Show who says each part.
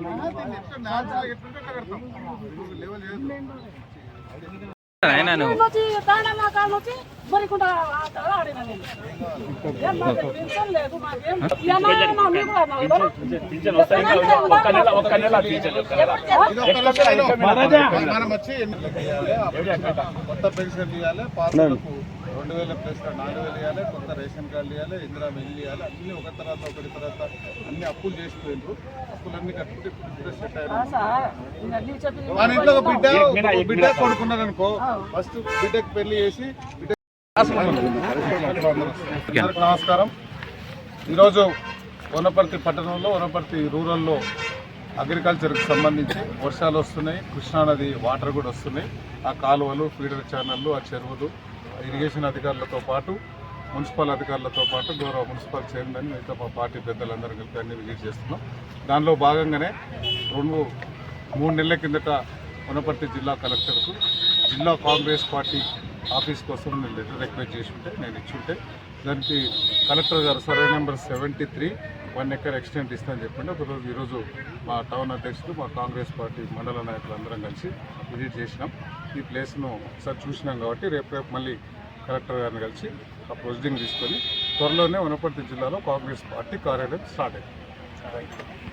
Speaker 1: మాకు పెన్షన్ లేదు
Speaker 2: మనం వచ్చి కొత్త పెన్షన్ ఇవ్వాలి పాస్బుక్ రెండు వేల ప్లస్ నాలుగు వేలు ఇవ్వాలి కొత్త రేషన్ కార్డు ఇవ్వాలి ఇందిరా వెళ్ళి ఇవ్వాలి అన్ని ఒక తర్వాత ఒకటి తర్వాత అన్ని అప్పులు చేసిపోయినారు అప్పులన్నీ కట్టుకుంటే ఇంట్లో ఒక బిడ్డ ఒక బిడ్డ కొడుకున్నారు అనుకో ఫస్ట్ బిడ్డకి పెళ్ళి చేసి నమస్కారం. ఈరోజు వనపర్తి పట్టణంలో వనపర్తి రూరల్లో అగ్రికల్చర్కి సంబంధించి వర్షాలు వస్తున్నాయి. కృష్ణానది వాటర్ కూడా వస్తున్నాయి. ఆ కాలువలు ఫీడర్ ఛానళ్ళు ఆ చెరువులు ఇరిగేషన్ అధికారులతో పాటు మున్సిపల్ అధికారులతో పాటు గౌరవ మున్సిపల్ చైర్మన్ మిగతా మా పార్టీ పెద్దలందరూ కలిపి అన్ని విజిట్ చేస్తున్నాం. దానిలో భాగంగానే రెండు మూడు నెలల కిందట వనపర్తి జిల్లా కలెక్టర్కు జిల్లా కాంగ్రెస్ పార్టీ ఆఫీస్ కోసం నేను లెటర్ రిక్వెస్ట్ చేసి ఉంటే నేను ఇచ్చుంటే దానికి కలెక్టర్ గారు survey number seventy three one acre extent ఇస్తానని చెప్పండి. ఒకరోజు ఈరోజు మా టౌన్ అధ్యక్షుడు మా కాంగ్రెస్ పార్టీ మండల నాయకులు అందరం కలిసి విజిట్ చేసినాం. ఈ ప్లేస్ను ఒకసారి చూసినాం కాబట్టి రేపు రేపు మళ్ళీ కలెక్టర్ గారిని కలిసి ఆ ప్రొసీడింగ్ తీసుకొని త్వరలోనే వనపర్తి జిల్లాలో కాంగ్రెస్ పార్టీ కార్యాలయం స్టార్ట్ అయింది.